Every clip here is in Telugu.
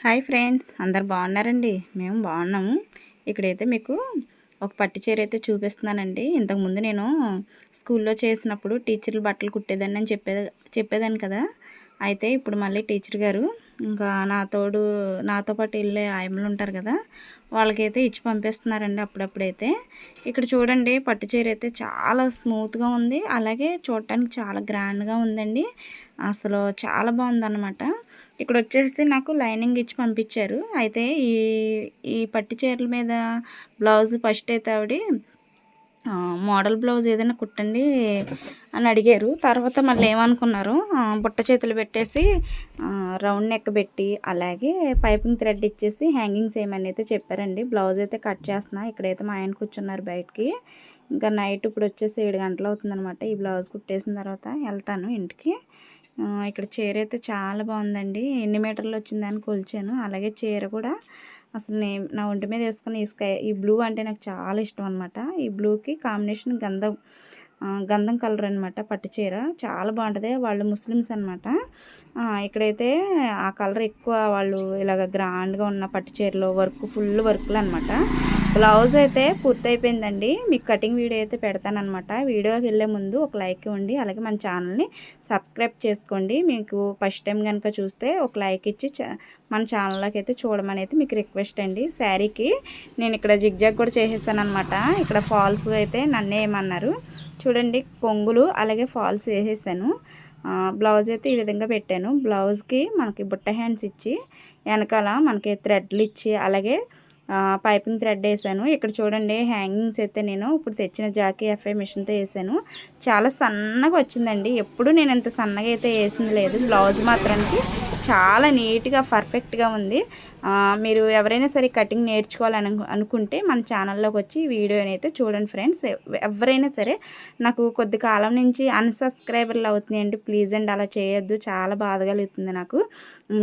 హాయ్ ఫ్రెండ్స్ అందరు బాగున్నారండి? మేము బాగున్నాము. ఇక్కడైతే మీకు ఒక పట్టు చీర అయితే చూపిస్తున్నానండి. ఇంతకుముందు నేను స్కూల్లో చేసినప్పుడు టీచర్లు బట్టలు కుట్టేదాన్ని అని చెప్పే చెప్పేదాన్ని కదా. అయితే ఇప్పుడు మళ్ళీ టీచర్ గారు ఇంకా నా తోడు నాతో పాటు వెళ్ళే ఆయమ్మలు ఉంటారు కదా వాళ్ళకైతే ఇచ్చి పంపిస్తున్నారండి అప్పుడప్పుడైతే. ఇక్కడ చూడండి పట్టు చీర అయితే చాలా స్మూత్గా ఉంది. అలాగే చూడటానికి చాలా గ్రాండ్గా ఉందండి. అసలు చాలా బాగుందన్నమాట. ఇక్కడ వచ్చేసి నాకు లైనింగ్ ఇచ్చి పంపించారు. అయితే ఈ ఈ పట్టు చీరల మీద బ్లౌజ్ ఫస్ట్ అయితే ఆవిడ మోడల్ బ్లౌజ్ ఏదైనా కుట్టండి అని అడిగారు. తర్వాత మళ్ళీ ఏమనుకున్నారు బుట్ట చేతులు పెట్టేసి రౌండ్ నెక్ పెట్టి అలాగే పైపింగ్ థ్రెడ్ ఇచ్చేసి హ్యాంగింగ్స్ ఏమని అయితే చెప్పారండి. బ్లౌజ్ అయితే కట్ చేస్తున్నా ఇక్కడైతే మా ఆయన కూర్చున్నారు బయటికి. ఇంకా నైట్ ఇప్పుడు వచ్చేసి ఏడు గంటలు అవుతుందనమాట ఈ బ్లౌజ్ కుట్టేసిన తర్వాత వెళ్తాను ఇంటికి. ఇక్కడ చీర అయితే చాలా బాగుందండి. ఎన్ని మీటర్లు వచ్చిందని కొలిచాను. అలాగే చీర కూడా అసలు నేను నా ఒంటి మీద వేసుకుని ఈ స్కై ఈ బ్లూ అంటే నాకు చాలా ఇష్టం అనమాట ఈ బ్లూకి కాంబినేషన్ గంధం గంధం కలర్ అనమాట పట్టు చీర. చాలా బాగుంటుంది. వాళ్ళు ముస్లిమ్స్ అనమాట ఇక్కడైతే ఆ కలర్ ఎక్కువ వాళ్ళు ఇలాగ గ్రాండ్గా ఉన్న పట్టు చీరలో వర్క్ ఫుల్ వర్క్లు అనమాట బ్లౌజ్ అయితే పూర్తయిపోయిందండి. మీకు కటింగ్ వీడియో అయితే పెడతానమాట వీడియోకి వెళ్ళే ముందు ఒక లైక్ ఇవ్వండి. అలాగే మన ఛానల్ని సబ్స్క్రైబ్ చేసుకోండి. మీకు ఫస్ట్ టైం కనుక చూస్తే ఒక లైక్ ఇచ్చి మన ఛానల్లోకి అయితే చూడమని అయితే మీకు రిక్వెస్ట్ అండి. శారీకి నేను ఇక్కడ జిగ్జాగ్ కూడా చేసేసానమాట ఇక్కడ ఫాల్స్ అయితే నన్నే ఏమన్నారు. చూడండి కొంగులు అలాగే ఫాల్స్ వేసేసాను బ్లౌజ్ అయితే ఈ విధంగా పెట్టాను. బ్లౌజ్కి మనకి బుట్ట హ్యాండ్స్ ఇచ్చి వెనకాల మనకి థ్రెడ్లు ఇచ్చి అలాగే పైపింగ్ థ్రెడ్ వేసాను. ఇక్కడ చూడండి హ్యాంగింగ్స్ అయితే నేను ఇప్పుడు తెచ్చిన జాకీ ఎఫ్ఐ మిషన్తో వేసాను. చాలా సన్నగా వచ్చిందండి. ఎప్పుడు నేను ఇంత సన్నగా అయితే వేసింది లేదు. బ్లౌజ్ మాత్రానికి చాలా నీట్గా పర్ఫెక్ట్గా ఉంది. మీరు ఎవరైనా సరే కటింగ్ నేర్చుకోవాలని అనుకుంటే మన ఛానల్లోకి వచ్చి వీడియోని అయితే చూడండి ఫ్రెండ్స్. ఎవరైనా సరే నాకు కొద్ది కాలం నుంచి అన్సబ్స్క్రైబర్లు అవుతున్నాయండి. ప్లీజ్ అండి అలా చేయొద్దు. చాలా బాధ కలుగుతుంది నాకు.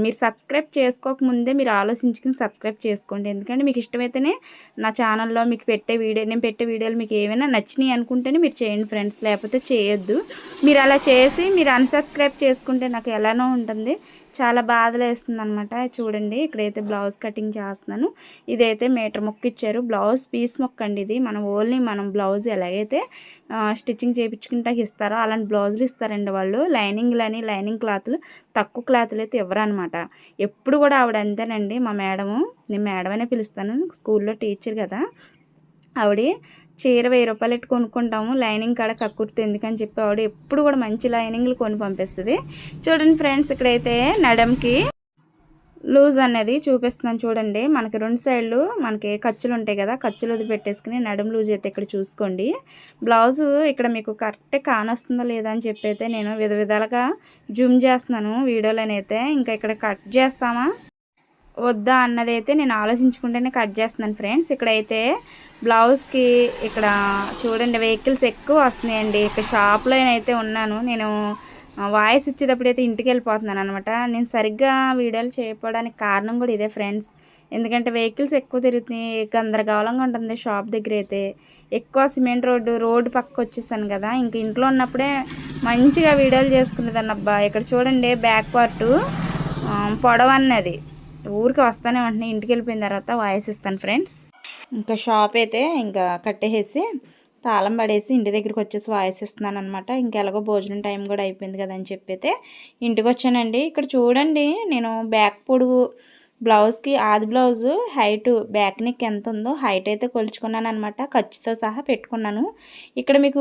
మీరు సబ్స్క్రైబ్ చేసుకోకముందే మీరు ఆలోచించుకుని సబ్స్క్రైబ్ చేసుకోండి. ఎందుకంటే మీకు ఇష్టమైతేనే నా ఛానల్లో మీకు పెట్టే వీడియో నేను పెట్టే వీడియోలు మీకు ఏమైనా నచ్చినాయి అనుకుంటేనే మీరు చేయండి ఫ్రెండ్స్. లేకపోతే చేయొద్దు. మీరు అలా చేసి మీరు అన్సబ్స్క్రైబ్ చేసుకుంటే నాకు ఎలానో ఉంటుంది. చాలా బాధలు వేస్తుంది అనమాట చూడండి ఇక్కడైతే బ్లౌజ్ కటింగ్ చేస్తున్నాను. ఇదైతే మీటర్ మొక్క ఇచ్చారు. బ్లౌజ్ పీస్ మొక్క అండి ఇది. మనం ఓన్లీ మనం బ్లౌజ్ ఎలాగైతే స్టిచ్చింగ్ చేయించుకుంటాకి ఇస్తారో అలాంటి బ్లౌజులు ఇస్తారండి వాళ్ళు. లైనింగ్లని లైనింగ్ క్లాత్లు తక్కువ క్లాత్లు అయితే ఇవ్వరనమాట ఎప్పుడు కూడా ఆవిడ అంతేనండి. మా మేడము నేను మేడం అనే పిలుస్తాను. స్కూల్లో టీచర్ కదా. ఆవిడ చీర వెయ్యి రూపాయలు ఎట్టు కొనుక్కుంటాము. లైనింగ్ కాడ కక్కుర్తి ఎందుకని చెప్పి ఆవిడ ఎప్పుడు కూడా మంచి లైనింగ్లు కొని పంపిస్తుంది. చూడండి ఫ్రెండ్స్ ఇక్కడైతే నడంకి లూజ్ అనేది చూపిస్తున్నాను చూడండి. మనకి రెండు సైడ్లు మనకి ఖర్చులు ఉంటాయి కదా ఖర్చులు పెట్టేసుకుని నడుం లూజ్ అయితే ఇక్కడ చూసుకోండి. బ్లౌజు ఇక్కడ మీకు కరెక్ట్ కానొస్తుందో లేదా అని చెప్పి అయితే నేను విధ విధాలుగా జూమ్ చేస్తున్నాను వీడియోలోనైతే. ఇంకా ఇక్కడ కట్ చేస్తామా? వద్దా అన్నదైతే నేను ఆలోచించుకుంటేనే కట్ చేస్తున్నాను ఫ్రెండ్స్. ఇక్కడైతే బ్లౌజ్కి ఇక్కడ చూడండి వెహికల్స్ ఎక్కువ వస్తున్నాయండి. ఇక్కడ షాప్లో అయితే ఉన్నాను. నేను వాయిస్ ఇచ్చేటప్పుడు అయితే ఇంటికి వెళ్ళిపోతున్నాను అనమాట నేను సరిగ్గా వీడియోలు చేయకపోవడానికి కారణం కూడా ఇదే ఫ్రెండ్స్. ఎందుకంటే వెహికల్స్ ఎక్కువ తిరుగుతున్నాయి. గందరగోళంగా ఉంటుంది షాప్ దగ్గర అయితే. ఎక్కువ సిమెంట్ రోడ్డు రోడ్డు పక్కకు వచ్చేస్తాను కదా. ఇంక ఇంట్లో ఉన్నప్పుడే మంచిగా వీడియోలు చేసుకునేదాన్ని. అబ్బా ఇక్కడ చూడండి బ్యాక్ పార్టు పొడవన్నది. ఊరికి వస్తానే వెంటనే ఇంటికి వెళ్ళిపోయిన తర్వాత వాయిస్ ఇస్తాను ఫ్రెండ్స్. ఇంకా షాప్ అయితే ఇంకా కట్టేసి తాళం పడేసి ఇంటి దగ్గరికి వచ్చేసి వాయిస్ ఇస్తున్నాను అనమాట ఇంకెలాగో భోజనం టైం కూడా అయిపోయింది కదా అని చెప్పైతే ఇంటికి వచ్చానండి. ఇక్కడ చూడండి నేను బ్యాక్ పొడుగు బ్లౌజ్కి ఆది బ్లౌజు హైట్ బ్యాక్ నెక్ ఎంత ఉందో హైట్ అయితే కొలుచుకున్నాను అనమాట ఖర్చుతో సహా పెట్టుకున్నాను. ఇక్కడ మీకు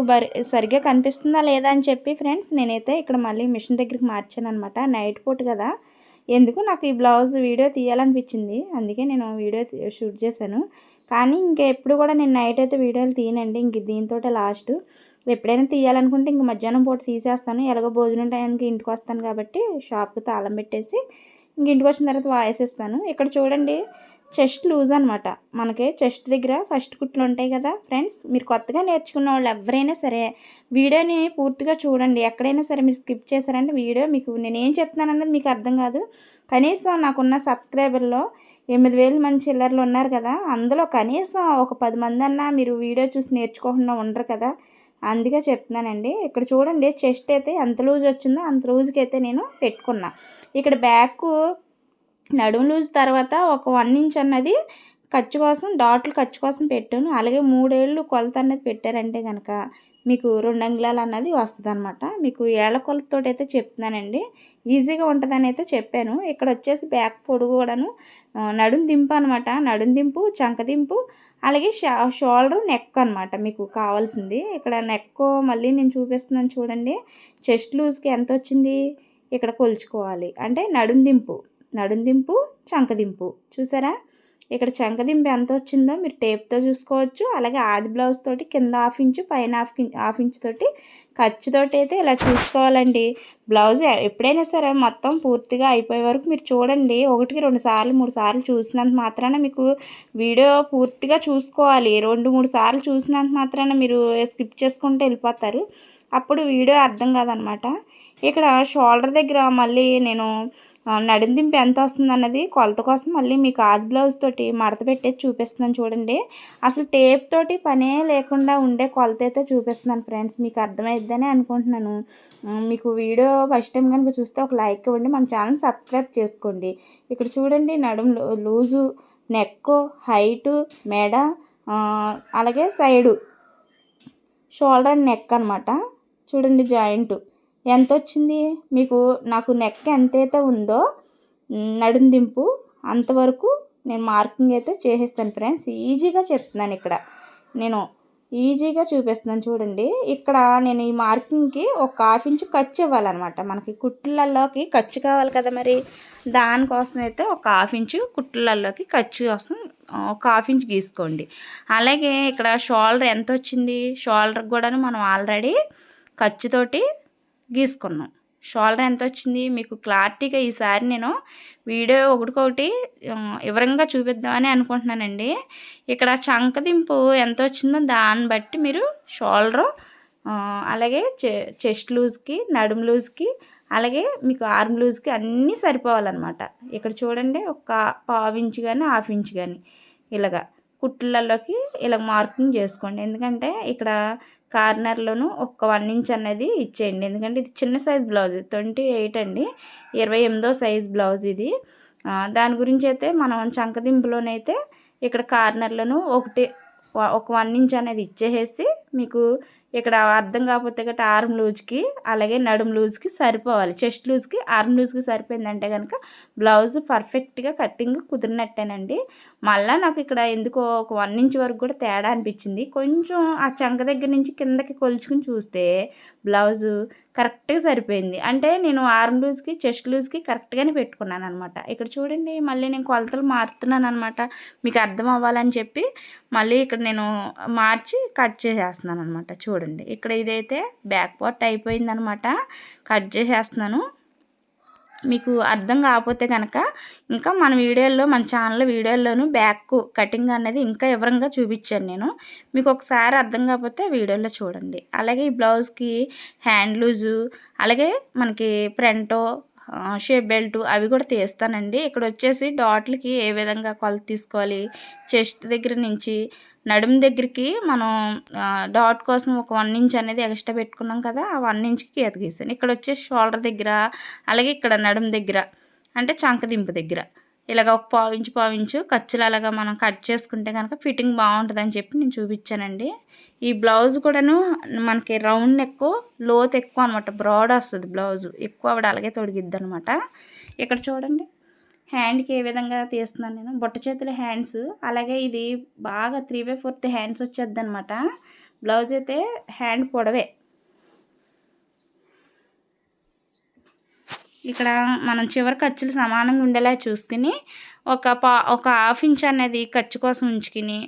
సరిగ్గా కనిపిస్తుందా లేదా అని చెప్పి ఫ్రెండ్స్ నేనైతే ఇక్కడ మళ్ళీ మిషన్ దగ్గరికి మార్చాను అనమాట నైట్ పూట కదా. ఎందుకు నాకు ఈ బ్లౌజ్ వీడియో తీయాలనిపించింది. అందుకే నేను వీడియో షూట్ చేశాను. కానీ ఇంకా ఎప్పుడు కూడా నేను నైట్ అయితే వీడియోలు తీయనండి. ఇంక దీంతో లాస్ట్. ఎప్పుడైనా తీయాలనుకుంటే ఇంక మధ్యాహ్నం పూట తీసేస్తాను. ఎలాగో భోజనం టైంకి ఇంటికి వస్తాను కాబట్టి షాప్కి తాళం పెట్టేసి ఇంక ఇంటికి వచ్చిన తర్వాత వాయిస్ ఇస్తాను ఇక్కడ చూడండి చెస్ట్ లూజ్ అనమాట మనకి చెస్ట్ దగ్గర ఫస్ట్ కుట్లు ఉంటాయి కదా ఫ్రెండ్స్. మీరు కొత్తగా నేర్చుకున్న వాళ్ళు ఎవరైనా సరే వీడియోని పూర్తిగా చూడండి. ఎక్కడైనా సరే మీరు స్కిప్ చేశారంటే వీడియో మీకు నేను ఏం అన్నది మీకు అర్థం కాదు. కనీసం నాకున్న సబ్స్క్రైబర్లో ఎనిమిది వేల మంది చిల్లర్లు ఉన్నారు కదా. అందులో కనీసం ఒక పది మంది అన్నా మీరు వీడియో చూసి నేర్చుకోకుండా ఉండరు కదా. అందుకే చెప్తున్నానండి. ఇక్కడ చూడండి చెస్ట్ అయితే ఎంత లూజ్ వచ్చిందో అంత లూజ్కి అయితే నేను పెట్టుకున్నా. ఇక్కడ బ్యాక్ నడుము లూజ్ తర్వాత ఒక వన్ ఇంచ్ అన్నది ఖర్చు కోసం డాట్లు ఖర్చు కోసం పెట్టాను. అలాగే మూడేళ్ళు కొలత అనేది పెట్టారంటే కనుక మీకు రెండు అంగుళాలు అన్నది వస్తుంది అనమాట మీకు ఏళ్ళ కొలతతో అయితే చెప్తున్నానండి. ఈజీగా ఉంటుందని అయితే చెప్పాను. ఇక్కడ వచ్చేసి బ్యాక్ పొడుగు కూడాను నడుం దింపు అనమాట నడుం దింపు చంక దింపు అలాగే షా షోల్డర్ నెక్ అనమాట మీకు కావాల్సింది. ఇక్కడ నెక్ మళ్ళీ నేను చూపిస్తున్నాను చూడండి. చెస్ట్ లూజ్కి ఎంత వచ్చింది ఇక్కడ కొలుచుకోవాలి. అంటే నడుం దింపు. నడుం దింపు చూసారా? ఇక్కడ చంకదింపు ఎంత వచ్చిందో మీరు టేప్తో చూసుకోవచ్చు. అలాగే ఆది బ్లౌజ్ తోటి కింద హాఫ్ ఇంచు పైన హాఫ్ హాఫ్ ఇంచు తోటి ఖర్చుతోటి అయితే ఇలా చూసుకోవాలండి. బ్లౌజ్ ఎప్పుడైనా సరే మొత్తం పూర్తిగా అయిపోయే వరకు మీరు చూడండి. ఒకటికి రెండు సార్లు మూడు సార్లు చూసినంత మాత్రాన మీకు వీడియో పూర్తిగా చూసుకోవాలి. రెండు మూడు సార్లు చూసినంత మాత్రాన మీరు స్కిప్ చేసుకుంటే వెళ్ళిపోతారు. అప్పుడు వీడియో అర్థం కాదనమాట. ఇక్కడ షోల్డర్ దగ్గర మళ్ళీ నేను నడుం నడుందింపు ఎంత వస్తుంది అన్నది కొలత కోసం మళ్ళీ మీకు ఆది బ్లౌజ్ తోటి మడత పెట్టేది చూపిస్తున్నాను చూడండి. అసలు టేప్ తోటి పనే లేకుండా ఉండే కొలత అయితే చూపిస్తున్నాను ఫ్రెండ్స్ మీకు అర్థమైద్దని అనుకుంటున్నాను. మీకు వీడియో ఫస్ట్ టైం కనుక చూస్తే ఒక లైక్ ఇవ్వండి మన ఛానల్ సబ్స్క్రైబ్ చేసుకోండి. ఇక్కడ చూడండి నడుం లూ- లూజు నెక్ హైటు మెడ అలాగే సైడు. షోల్డర్ అండ్ నెక్ అనమాట చూడండి జాయింట్. ఎంత వచ్చింది మీకు నాకు నెక్ ఎంతైతే ఉందో నడుం దింపు అంతవరకు నేను మార్కింగ్ అయితే చేసేస్తాను ఫ్రెండ్స్. ఈజీగా చెప్తున్నాను ఇక్కడ. నేను ఈజీగా చూపిస్తున్నాను చూడండి. ఇక్కడ నేను ఈ మార్కింగ్కి ఒక హాఫ్ ఇంచు ఖర్చు ఇవ్వాలన్నమాట. మనకి కుట్లల్లోకి ఖర్చు కావాలి కదా మరి. దానికోసం అయితే ఒక హాఫ్ ఇంచు కుట్లల్లోకి ఖర్చు కోసం ఒక హాఫ్ ఇంచ్ గీసుకోండి. అలాగే ఇక్కడ షోల్డర్ ఎంత వచ్చింది షోల్డర్ కూడాను మనం ఆల్రెడీ ఖర్చుతోటి గీసుకున్నాం. షోల్డర్ ఎంత వచ్చింది మీకు క్లారిటీగా ఈసారి నేను వీడియో ఒకటికొకటి వివరంగా చూపిద్దామని అనుకుంటున్నానండి. ఇక్కడ చంకదింపు ఎంత వచ్చిందో దాన్ని బట్టి మీరు షోల్డర్ అలాగే చె చెస్ట్ లూజ్కి నడుము లూజ్కి అలాగే మీకు ఆర్మ్ లూజ్కి అన్నీ సరిపోవాలన్నమాట. ఇక్కడ చూడండి ఒక పావు ఇంచ్ కానీ హాఫ్ ఇంచ్ కానీ ఇలాగా కుట్లలోకి ఇలా మార్కింగ్ చేసుకోండి. ఎందుకంటే ఇక్కడ కార్నర్లోను ఒక వన్ ఇంచ్ అనేది ఇచ్చేయండి. ఎందుకంటే ఇది చిన్న సైజ్ బ్లౌజ్ ట్వంటీ ఎయిట్ అండి. ఇరవై ఎనిమిదో సైజ్ బ్లౌజ్ ఇది. దాని గురించి అయితే మనం చంకదింపులోనైతే ఇక్కడ కార్నర్లను ఒకటి ఒక వన్ ఇంచ్ అనేది ఇచ్చేసేసి మీకు ఇక్కడ అర్థం కాకపోతే గట్రా ఆర్మ్ లూజ్కి అలాగే నడుం లూజ్కి సరిపోవాలి. చెస్ట్ లూజ్కి ఆర్మ్ లూజ్కి సరిపోయిందంటే కనుక బ్లౌజ్ పర్ఫెక్ట్గా కటింగ్ కుదిరినట్టేనండి. మళ్ళీ నాకు ఇక్కడ ఎందుకో ఒక వన్ ఇంచ్ వరకు కూడా తేడా అనిపించింది. కొంచెం ఆ చంక దగ్గర నుంచి కిందకి కొలుచుకుని చూస్తే బ్లౌజు కరెక్ట్గా సరిపోయింది. అంటే నేను ఆర్మ్ లూజ్కి చెస్ట్ లూజ్కి కరెక్ట్గానే పెట్టుకున్నాను అనమాట ఇక్కడ చూడండి మళ్ళీ నేను కొలతలు మారుతున్నాను అనమాట మీకు అర్థం అవ్వాలని చెప్పి మళ్ళీ ఇక్కడ నేను మార్చి కట్ చేసేస్తున్నాను అనమాట చూడండి. ఇక్కడ ఇదైతే బ్యాక్ పార్ట్ అయిపోయిందనమాట కట్ చేసేస్తున్నాను. మీకు అర్థం కాకపోతే కనుక ఇంకా మన వీడియోల్లో మన ఛానల్ వీడియోల్లోనూ బ్యాక్ కటింగ్ అనేది ఇంకా వివరంగా చూపించాను నేను. మీకు ఒకసారి అర్థం కాకపోతే వీడియోలో చూడండి. అలాగే ఈ బ్లౌజ్కి హ్యాండ్ లూజు అలాగే మనకి ఫ్రంటో షేప్ బెల్ట్ అవి కూడా తీస్తానండి. ఇక్కడ వచ్చేసి డాట్లకి ఏ విధంగా కొలత తీసుకోవాలి చెస్ట్ దగ్గర నుంచి నడుము దగ్గరికి మనం డాట్ కోసం ఒక వన్ ఇంచ్ అనేది ఎక్స్ట్రా పెట్టుకున్నాం కదా ఆ వన్ ఇంచ్కి గీత గీసాను. ఇక్కడ వచ్చేసి షోల్డర్ దగ్గర అలాగే ఇక్కడ నడుము దగ్గర అంటే చంక దింపు దగ్గర. ఇలాగ ఒక పావించు పావించు ఖర్చులు అలాగా మనం కట్ చేసుకుంటే కనుక ఫిట్టింగ్ బాగుంటుందని చెప్పి నేను చూపించానండి. ఈ బ్లౌజ్ కూడాను మనకి రౌండ్ నెక్ లోత్ ఎక్కువ అనమాట బ్రాడ్ వస్తుంది బ్లౌజ్. ఎక్కువ ఆవిడ అలాగే తొడిగిద్ది అనమాట ఇక్కడ చూడండి. హ్యాండ్కి ఏ విధంగా తీస్తున్నాను నేను. బొట్ట చేతుల హ్యాండ్స్. అలాగే ఇది బాగా త్రీ బై ఫోర్త్ హ్యాండ్స్ వచ్చేద్ది అనమాట బ్లౌజ్ అయితే హ్యాండ్ పొడవే. ఇక్కడ మనం చివరి ఖర్చులు సమానంగా ఉండేలా చూసుకుని ఒక పా ఒక హాఫ్ ఇంచ్ అనేది ఖర్చు కోసం ఉంచుకుని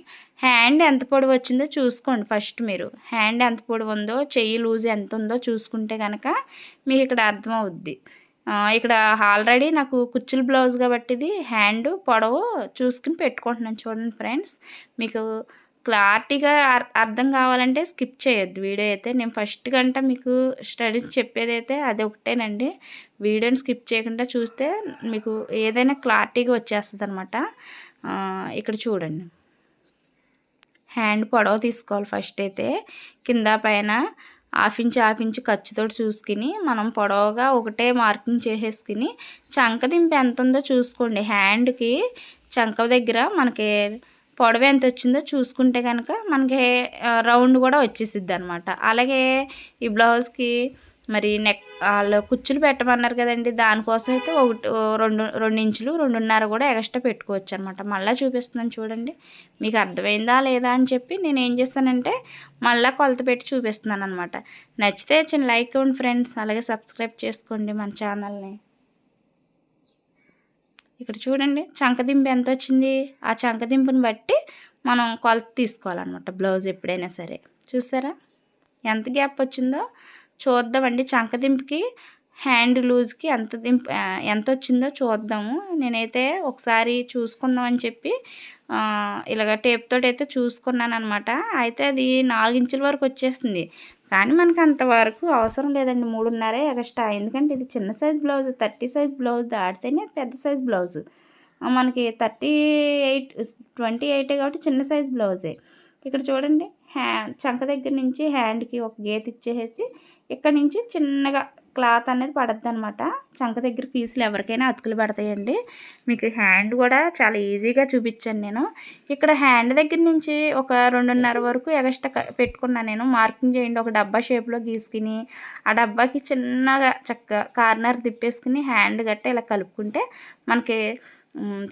హ్యాండ్ ఎంత పొడవు వచ్చిందో చూసుకోండి ఫస్ట్ మీరు. హ్యాండ్ ఎంత పొడవు ఉందో చెయ్యి లూజ్ ఎంత ఉందో చూసుకుంటే కనుక మీకు ఇక్కడ అర్థమవుద్ది. ఇక్కడ ఆల్రెడీ నాకు కుచ్చుల బ్లౌజ్ కాబట్టి ఇది హ్యాండ్ పొడవు చూసుకుని పెట్టుకుంటున్నాను చూడండి ఫ్రెండ్స్. మీకు క్లారిటీగా అర్- అర్థం కావాలంటే స్కిప్ చేయొద్దు. వీడియో అయితే నేను ఫస్ట్ గంట మీకు స్టడీస్ చెప్పేదైతే అది ఒకటేనండి. వీడియోని స్కిప్ చేయకుండా చూస్తే మీకు ఏదైనా క్లారిటీగా వచ్చేస్తుంది అనమాట ఇక్కడ చూడండి. హ్యాండ్ పొడవ తీసుకోవాలి ఫస్ట్ అయితే. కింద పైన హాఫ్ ఇంచ్ హాఫ్ ఇంచ్ ఖర్చుతో చూసుకుని మనం పొడవుగా ఒకటే మార్కింగ్ చేసేసుకుని చంక దింపు ఎంత ఉందో చూసుకోండి. హ్యాండ్కి చంక దగ్గర మనకి పొడవు ఎంత వచ్చిందో చూసుకుంటే కనుక మనకి రౌండ్ కూడా వచ్చేసిద్ది అనమాట అలాగే ఈ బ్లౌజ్కి మరి నెక్ వాళ్ళు కుచ్చులు పెట్టమన్నారు కదండి దానికోసం అయితే ఒకటి రెండు రెండు ఇంచులు రెండున్నర కూడా ఎక్స్ట్రా పెట్టుకోవచ్చు అనమాట మళ్ళీ చూపిస్తున్నాను చూడండి మీకు అర్థమైందా లేదా అని చెప్పి నేను ఏం చేస్తానంటే మళ్ళీ కొలత పెట్టి చూపిస్తున్నాను అనమాట నచ్చితే చిన్న లైక్ ఇవ్వండి ఫ్రెండ్స్ అలాగే సబ్స్క్రైబ్ చేసుకోండి మన ఛానల్ని. ఇక్కడ చూడండి చంకదింపు ఎంత వచ్చింది ఆ చంకదింపుని బట్టి మనం కొలత తీసుకోవాలన్నమాట బ్లౌజ్ ఎప్పుడైనా సరే. చూసారా? ఎంత గ్యాప్ వచ్చిందో? చూద్దామండి చంకదింపుకి హ్యాండ్ లూజ్కి ఎంత దింపు ఎంత వచ్చిందో చూద్దాము. నేనైతే ఒకసారి చూసుకుందాం అని చెప్పి ఇలాగ టేప్తోటి అయితే చూసుకున్నాను అనమాట అయితే అది నాలుగు ఇంచుల వరకు వచ్చేస్తుంది. కానీ మనకు అంతవరకు అవసరం లేదండి. మూడున్నరే ఎక్స్ట్రా ఎందుకంటే ఇది చిన్న size blouse thirty size blouse దాటితేనే పెద్ద సైజ్ బ్లౌజ్. మనకి థర్టీ ఎయిట్ ట్వంటీ ఎయిట్ కాబట్టి చిన్న సైజ్ బ్లౌజే. ఇక్కడ చూడండి హ్యా చంక దగ్గర నుంచి హ్యాండ్కి ఒక గీత ఇచ్చేసి ఇక్కడ నుంచి చిన్నగా క్లాత్ అనేది పడద్దు అనమాట చంక దగ్గర పీసులు ఎవరికైనా అతుకులు పడతాయండి. మీకు హ్యాండ్ కూడా చాలా ఈజీగా చూపించాను నేను. ఇక్కడ హ్యాండ్ దగ్గర నుంచి ఒక రెండున్నర వరకు ఎగస్ట్రా పెట్టుకున్నాను నేను. మార్కింగ్ చేయండి. ఒక డబ్బా షేప్లో గీసుకుని ఆ డబ్బాకి చిన్నగా చక్క కార్నర్ తిప్పేసుకుని హ్యాండ్ గట్ట ఇలా కలుపుకుంటే మనకి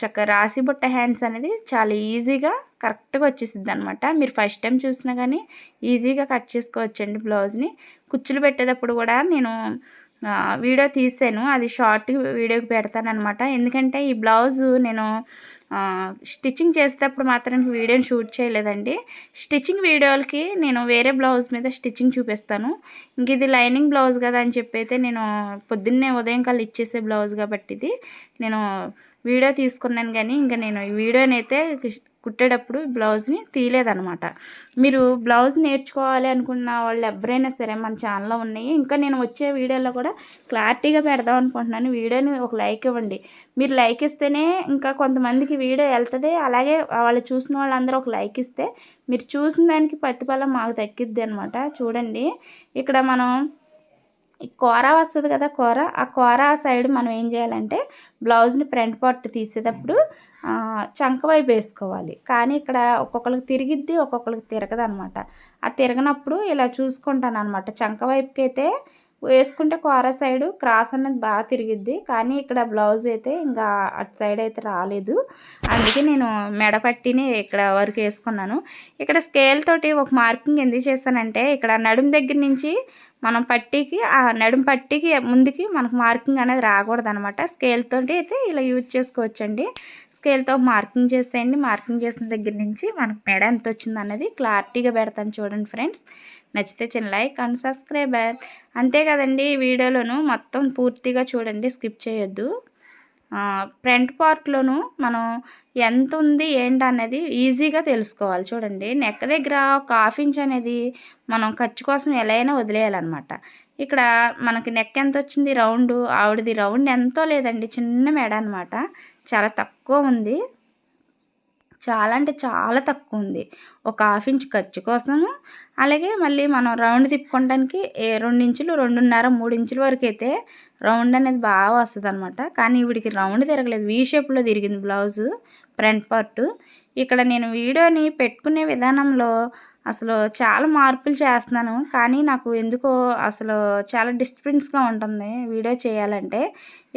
చక్కగా రాసి బుట్ట హ్యాండ్స్ అనేది చాలా ఈజీగా కరెక్ట్గా వచ్చేసిద్ది అనమాట మీరు ఫస్ట్ టైం చూసినా కానీ ఈజీగా కట్ చేసుకోవచ్చండి బ్లౌజ్ని. కుచ్చులు పెట్టేటప్పుడు కూడా నేను వీడియో తీసాను అది షార్ట్ వీడియోకి పెడతాను అనమాట ఎందుకంటే ఈ బ్లౌజ్ నేను స్టిచ్చింగ్ చేసేటప్పుడు మాత్రం వీడియోని షూట్ చేయలేదండి. స్టిచ్చింగ్ వీడియోలకి నేను వేరే బ్లౌజ్ మీద స్టిచ్చింగ్ చూపిస్తాను. ఇంక ఇది లైనింగ్ బ్లౌజ్ కదా అని చెప్పి అయితే నేను పొద్దున్నే ఉదయం కల్లా ఇచ్చేసే బ్లౌజ్ కాబట్టి ఇది. నేను వీడియో తీసుకున్నాను కానీ ఇంకా నేను ఈ వీడియోని అయితే కుట్టేటప్పుడు బ్లౌజ్ని తీయలేదనమాట మీరు బ్లౌజ్ నేర్చుకోవాలి అనుకున్న వాళ్ళు ఎవరైనా సరే మన ఛానల్లో ఉన్నాయి. ఇంకా నేను వచ్చే వీడియోలో కూడా క్లారిటీగా పెడదాం అనుకుంటున్నాను. వీడియోని ఒక లైక్ ఇవ్వండి. మీరు లైక్ ఇస్తేనే ఇంకా కొంతమందికి వీడియో వెళ్తుంది. అలాగే వాళ్ళు చూసిన వాళ్ళందరూ ఒక లైక్ ఇస్తే మీరు చూసిన దానికి ప్రతిఫలం మాకు తగ్గిద్ది అనమాట చూడండి. ఇక్కడ మనం కూర వస్తుంది కదా కూర ఆ కూర సైడ్ మనం ఏం చేయాలంటే బ్లౌజ్ని ఫ్రంట్ పార్ట్ తీసేటప్పుడు చంక వైపు వేసుకోవాలి. కానీ ఇక్కడ ఒక్కొక్కరికి తిరిగిద్ది ఒక్కొక్కరికి తిరగదు అనమాట ఆ తిరగనప్పుడు ఇలా చూసుకుంటాను అనమాట చంక వైపుకి అయితే వేసుకుంటే కూర సైడు క్రాస్ అనేది బాగా తిరిగిద్ది. కానీ ఇక్కడ బ్లౌజ్ అయితే ఇంకా అటు సైడ్ అయితే రాలేదు. అందుకే నేను మెడ పట్టిని ఇక్కడ వరకు వేసుకున్నాను. ఇక్కడ స్కేల్ తోటి ఒక మార్కింగ్ ఎందుకు చేస్తానంటే ఇక్కడ నడుము దగ్గర నుంచి మనం పట్టీకి ఆ నడుము పట్టీకి ముందుకి మనకు మార్కింగ్ అనేది రాకూడదు అనమాట స్కేల్తో అయితే ఇలా యూజ్ చేసుకోవచ్చండి. స్కేల్తో మార్కింగ్ చేసేయండి. మార్కింగ్ చేసిన దగ్గర నుంచి మనకు మెడ ఎంత వచ్చింది అనేది క్లారిటీగా పెడతాను చూడండి ఫ్రెండ్స్. నచ్చితే చిన్న లైక్ అండ్ సబ్స్క్రైబర్. అంతే కదండి వీడియోలోను మొత్తం పూర్తిగా చూడండి. స్కిప్ చేయొద్దు. ఫ్రంట్ పార్ట్లోను మనం ఎంత ఉంది ఏంటి అనేది ఈజీగా తెలుసుకోవాలి. చూడండి నెక్ దగ్గర ఒక హాఫ్ ఇంచ్ అనేది మనం ఖర్చు కోసం ఎలా అయినా వదిలేయాలన్నమాట. ఇక్కడ మనకి నెక్ ఎంత వచ్చింది? రౌండ్. ఆవిడది రౌండ్ ఎంతో లేదండి చిన్న మెడ అనమాట చాలా తక్కువ ఉంది. చాలా అంటే చాలా తక్కువ ఉంది ఒక హాఫ్ ఇంచ్ ఖర్చు కోసము. అలాగే మళ్ళీ మనం రౌండ్ తిప్పుకోవడానికి రెండు ఇంచులు రెండున్నర మూడు ఇంచుల వరకు అయితే రౌండ్ అనేది బాగా వస్తుంది అనమాట కానీ వీడికి రౌండ్ తిరగలేదు. వీ షేప్లో తిరిగింది బ్లౌజు ఫ్రంట్ పార్ట్. ఇక్కడ నేను వీడియోని పెట్టుకునే విధానంలో అసలు చాలా మార్పులు చేస్తున్నాను. కానీ నాకు ఎందుకో అసలు చాలా డిస్టర్బెన్స్గా ఉంటుంది వీడియో చేయాలంటే.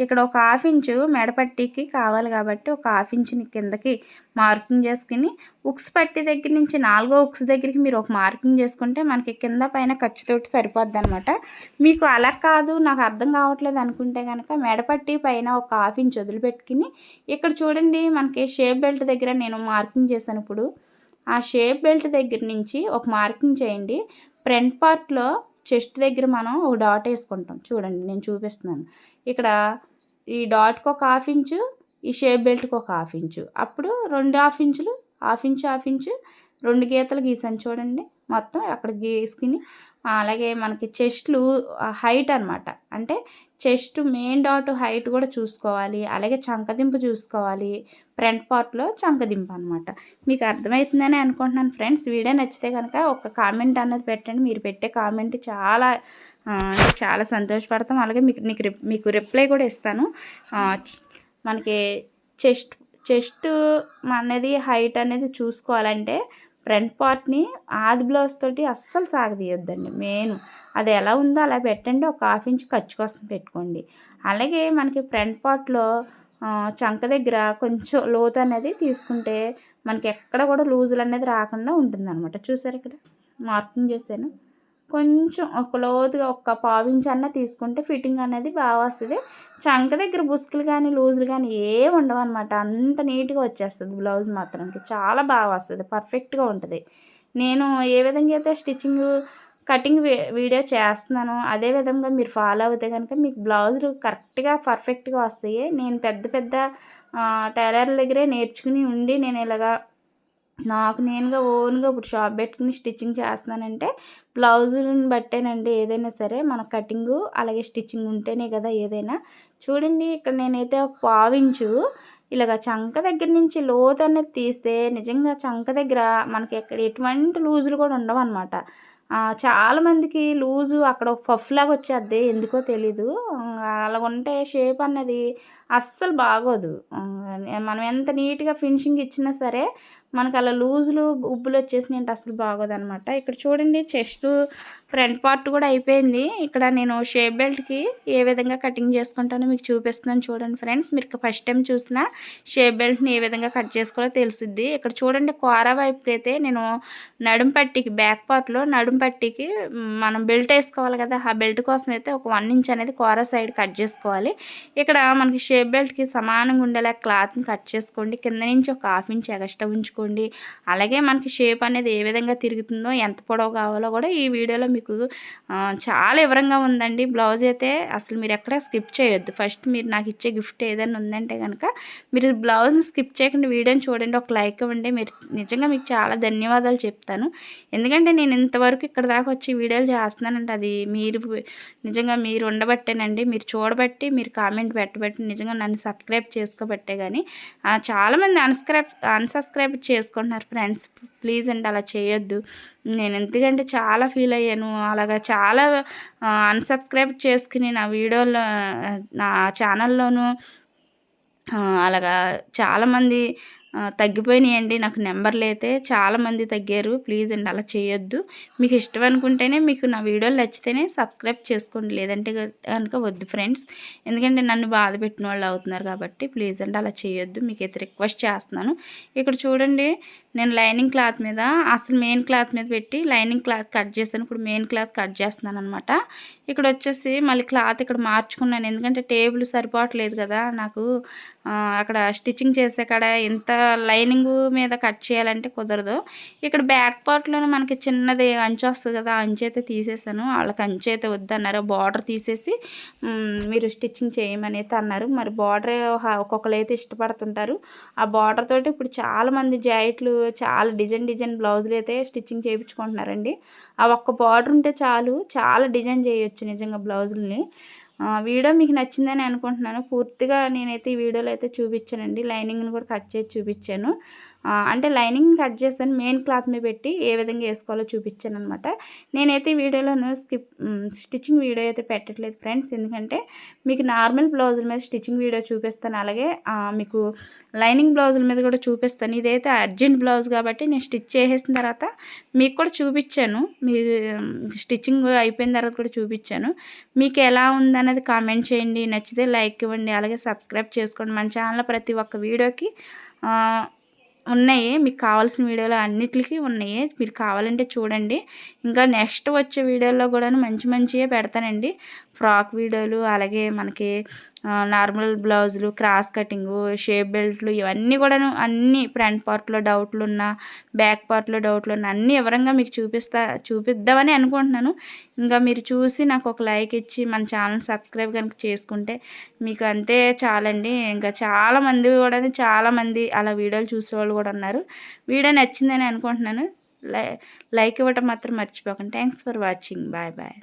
ఇక్కడ ఒక హాఫ్ ఇంచు మెడపట్టికి కావాలి కాబట్టి ఒక హాఫ్ ఇంచుని కిందకి మార్కింగ్ చేసుకుని ఉక్స్ పట్టి దగ్గర నుంచి నాలుగో ఉక్స్ దగ్గరికి మీరు ఒక మార్కింగ్ చేసుకుంటే మనకి కింద పైన ఖర్చుతోటి సరిపోద్ది అనమాట మీకు అలా కాదు నాకు అర్థం కావట్లేదు అనుకుంటే కనుక మెడపట్టి పైన ఒక హాఫ్ ఇంచ్ వదిలిపెట్టుకుని ఇక్కడ చూడండి మనకి షేప్ బెల్ట్ దగ్గర నేను మార్కింగ్ చేశాను ఇప్పుడు. ఆ షేప్ బెల్ట్ దగ్గర నుంచి ఒక మార్కింగ్ చేయండి. ఫ్రంట్ పార్ట్లో చెస్ట్ దగ్గర మనం ఒక డాట్ వేసుకుంటాం. చూడండి నేను చూపిస్తున్నాను. ఇక్కడ ఈ డాట్కి ఒక హాఫ్ ఇంచు ఈ షేప్ బెల్ట్కి ఒక హాఫ్ ఇంచు. అప్పుడు రెండు హాఫ్ ఇంచులు హాఫ్ ఇంచు హాఫ్ ఇంచు రెండు గీతలు గీసాను చూడండి. మొత్తం అక్కడ గీసుకుని అలాగే మనకి చెస్ట్లు హైట్ అనమాట అంటే చెస్ట్ మెయిన్ డాట్ హైట్ కూడా చూసుకోవాలి. అలాగే చంకదింపు చూసుకోవాలి. ఫ్రంట్ పార్ట్లో చంకదింపు అనమాట మీకు అర్థమవుతుందని అనుకుంటున్నాను ఫ్రెండ్స్. వీడియో నచ్చితే కనుక ఒక కామెంట్ అన్నది పెట్టండి. మీరు పెట్టే కామెంట్ చాలా చాలా సంతోషపడతాం. అలాగే మీకు నీకు మీకు రిప్లై కూడా ఇస్తాను. మనకి చెస్ట్ చెస్ట్ అనేది హైట్ అనేది చూసుకోవాలంటే ఫ్రంట్ పార్ట్ని ఆది బ్లౌజ్ తోటి అస్సలు సాగదీయొద్దండి. మెయిన్ అది ఎలా ఉందో అలా పెట్టండి. ఒక హాఫ్ ఇంచ్ ఖర్చు కోసం పెట్టుకోండి. అలాగే మనకి ఫ్రంట్ పార్ట్లో చంక దగ్గర కొంచెం లోతు అనేది తీసుకుంటే మనకి ఎక్కడ కూడా లూజులు అనేది రాకుండా ఉంటుంది అనమాట చూసారు ఇక్కడ? మార్కింగ్ చేశాను. కొంచెం ఒక లోతుగా ఒక్క పావించి అన్న తీసుకుంటే ఫిట్టింగ్ అనేది బాగా వస్తుంది. చంక దగ్గర బుస్కులు కానీ లూజులు కానీ ఏమి ఉండవు అనమాట అంత నీట్గా వచ్చేస్తుంది బ్లౌజ్ మాత్రానికి చాలా బాగా వస్తుంది. పర్ఫెక్ట్గా ఉంటుంది. నేను ఏ విధంగా అయితే స్టిచ్చింగ్ కటింగ్ వీడియో చేస్తున్నాను అదే విధంగా మీరు ఫాలో అవుతే కనుక మీకు బ్లౌజులు కరెక్ట్గా పర్ఫెక్ట్గా వస్తాయి. నేను పెద్ద పెద్ద టైలర్ల దగ్గరే నేర్చుకుని ఉండి నేను ఇలాగా నాకు నేనుగా ఓన్గా ఇప్పుడు షాప్ పెట్టుకుని స్టిచ్చింగ్ చేస్తున్నానంటే బ్లౌజుని బట్టేనండి ఏదైనా సరే. మన కటింగు అలాగే స్టిచ్చింగ్ ఉంటేనే కదా ఏదైనా. చూడండి ఇక్కడ నేనైతే ఒక పావించు. ఇలాగ చంక దగ్గర నుంచి లోతు అనేది తీస్తే నిజంగా చంక దగ్గర మనకి ఎక్కడ ఎటువంటి లూజులు కూడా ఉండవు అనమాట చాలామందికి లూజు అక్కడ ఒక పఫ్ లాగా వచ్చేద్ది. ఎందుకో తెలీదు. అలా ఉంటే షేప్ అన్నది అస్సలు బాగోదు. మనం ఎంత నీట్గా ఫినిషింగ్ ఇచ్చినా సరే మనకు అలా లూజులు ఉబ్బులు వచ్చేసినాయి అంటే అసలు బాగోదనమాట ఇక్కడ చూడండి చెస్ట్ ఫ్రంట్ పార్ట్ కూడా అయిపోయింది. ఇక్కడ నేను షేప్ బెల్ట్కి ఏ విధంగా కటింగ్ చేసుకుంటానో మీకు చూపిస్తున్నాను చూడండి ఫ్రెండ్స్ మీరు ఫస్ట్ టైం చూసిన షేప్ బెల్ట్ని ఏ విధంగా కట్ చేసుకోవాలో తెలిసిద్ది. ఇక్కడ చూడండి కోర వైపుకి అయితే నేను నడుం పట్టికి బ్యాక్ పార్ట్లో నడుం పట్టికి మనం బెల్ట్ వేసుకోవాలి కదా ఆ బెల్ట్ కోసం అయితే ఒక వన్ ఇంచ్ అనేది కోర సైడ్ కట్ చేసుకోవాలి. ఇక్కడ మనకి షేప్ బెల్ట్కి సమానంగా ఉండేలా క్లాత్ని కట్ చేసుకోండి. కింద నుంచి ఒక హాఫ్ ఇంచ్ ఎగస్ట్రా ఉంచుకోండి. అలాగే మనకి షేప్ అనేది ఏ విధంగా తిరుగుతుందో ఎంత పొడవు కావాలో కూడా ఈ వీడియోలో మీకు చాలా వివరంగా ఉందండి. బ్లౌజ్ అయితే అసలు మీరు ఎక్కడ స్కిప్ చేయొద్దు. ఫస్ట్ మీరు నాకు ఇచ్చే గిఫ్ట్ ఏదైనా ఉందంటే కనుక మీరు బ్లౌజ్ని స్కిప్ చేయకుండా వీడియోని చూడండి. ఒక లైక్ ఇవ్వండి. మీరు నిజంగా మీకు చాలా ధన్యవాదాలు చెప్తాను. ఎందుకంటే నేను ఇంతవరకు ఇక్కడ దాకా వచ్చి వీడియోలు చేస్తున్నానంటే అది మీరు నిజంగా మీరు ఉండబట్టేనండి. మీరు చూడబట్టి మీరు కామెంట్ పెట్టబట్టి నిజంగా నన్ను సబ్స్క్రైబ్ చేసుకోబట్టే కానీ చాలామంది అన్స్క్రైబ్ అన్సబ్స్క్రైబ్ చేసుకుంటున్నారు ఫ్రెండ్స్. ప్లీజ్ అండి అలా చేయొద్దు. నేను ఎందుకంటే చాలా ఫీల్ అయ్యాను. అలాగా చాలా అన్సబ్స్క్రైబ్ చేసుకుని నా వీడియోలో నా ఛానల్లోనూ అలాగా చాలామంది తగ్గిపోయినాయండి. నాకు నెంబర్లు అయితే చాలామంది తగ్గారు. ప్లీజ్ అండి అలా చేయొద్దు. మీకు ఇష్టం అనుకుంటేనే మీకు నా వీడియోలు నచ్చితేనే సబ్స్క్రైబ్ చేసుకోండి. లేదంటే కనుక వద్దు ఫ్రెండ్స్. ఎందుకంటే నన్ను బాధ పెట్టిన వాళ్ళు అవుతున్నారు కాబట్టి ప్లీజ్ అండి అలా చేయొద్దు. మీకు అయితే రిక్వెస్ట్ చేస్తున్నాను. ఇక్కడ చూడండి నేను లైనింగ్ క్లాత్ మీద అసలు మెయిన్ క్లాత్ మీద పెట్టి లైనింగ్ క్లాత్ కట్ చేస్తాను ఇప్పుడు మెయిన్ క్లాత్ కట్ చేస్తున్నాను అనమాట ఇక్కడ వచ్చేసి మళ్ళీ క్లాత్ ఇక్కడ మార్చుకున్నాను. ఎందుకంటే టేబుల్ సరిపోవట్లేదు కదా నాకు అక్కడ స్టిచ్చింగ్ చేసే కాడ ఎంత లైనింగ్ మీద కట్ చేయాలంటే కుదరదు. ఇక్కడ బ్యాక్ పార్ట్లోనే మనకి చిన్నది అంచు వస్తుంది కదా అంచు అయితే తీసేసాను. వాళ్ళకి అంచు అయితే వద్దన్నారు బార్డర్ తీసేసి మీరు స్టిచ్చింగ్ చేయమని అయితే అన్నారు. మరి బార్డర్ ఒక్కొక్కరు అయితే ఇష్టపడుతుంటారు. ఆ బార్డర్ తోటి ఇప్పుడు చాలామంది జాయిట్లు చాలా డిజైన్ డిజైన్ బ్లౌజులు అయితే స్టిచ్చింగ్ చేయించుకుంటున్నారండి. ఆ ఒక్క బార్డర్ ఉంటే చాలు. చాలా డిజైన్ చేయొచ్చు నిజంగా బ్లౌజుల్ని. వీడియో మీకు నచ్చిందని అనుకుంటున్నాను. పూర్తిగా నేనైతే ఈ వీడియోలో అయితే చూపించానండి. లైనింగ్ని కూడా కట్ చేసి చూపించాను. అంటే లైనింగ్ కట్ చేస్తాను మెయిన్ క్లాత్ మీద పెట్టి ఏ విధంగా వేసుకోవాలో చూపించాను అనమాట. నేనైతే వీడియోలోను స్కిప్ స్టిచ్చింగ్ వీడియో అయితే పెట్టట్లేదు ఫ్రెండ్స్. ఎందుకంటే మీకు నార్మల్ బ్లౌజుల మీద స్టిచ్చింగ్ వీడియో చూపిస్తాను అలాగే మీకు లైనింగ్ బ్లౌజుల మీద కూడా చూపిస్తాను. ఇదైతే అర్జెంట్ బ్లౌజ్ కాబట్టి నేను స్టిచ్ చేసేసిన తర్వాత మీకు కూడా చూపించాను. మీ స్టిచ్చింగ్ అయిపోయిన తర్వాత కూడా చూపించాను. మీకు ఎలా ఉందనేది కామెంట్ చేయండి. నచ్చితే లైక్ ఇవ్వండి అలాగే సబ్స్క్రైబ్ చేసుకోండి. మన ఛానల్ ప్రతి ఒక్క వీడియోకి ఉన్నాయి. మీకు కావాల్సిన వీడియోలు అన్నిటికీ ఉన్నాయి. మీరు కావాలంటే చూడండి. ఇంకా నెక్స్ట్ వచ్చే వీడియోలో కూడా మంచి మంచిగా పెడతానండి. ఫ్రాక్ వీడియోలు అలాగే మనకి నార్మల్ బ్లౌజులు క్రాస్ కటింగు షేప్ బెల్ట్లు ఇవన్నీ కూడాను అన్ని ఫ్రంట్ పార్ట్లో డౌట్లు ఉన్నా బ్యాక్ పార్ట్లో డౌట్లు ఉన్న అన్ని వివరంగా మీకు చూపిస్తా చూపిద్దామని అనుకుంటున్నాను. ఇంకా మీరు చూసి నాకు ఒక లైక్ ఇచ్చి మన ఛానల్ సబ్స్క్రైబ్ కనుక చేసుకుంటే మీకు అంతే చాలండి. ఇంకా చాలామంది కూడా చాలామంది అలా వీడియోలు చూసేవాళ్ళు కూడా ఉన్నారు. వీడియో నచ్చిందని అనుకుంటున్నాను. లైక్ ఇవ్వటం మాత్రం మర్చిపోకండి. Thanks for watching bye bye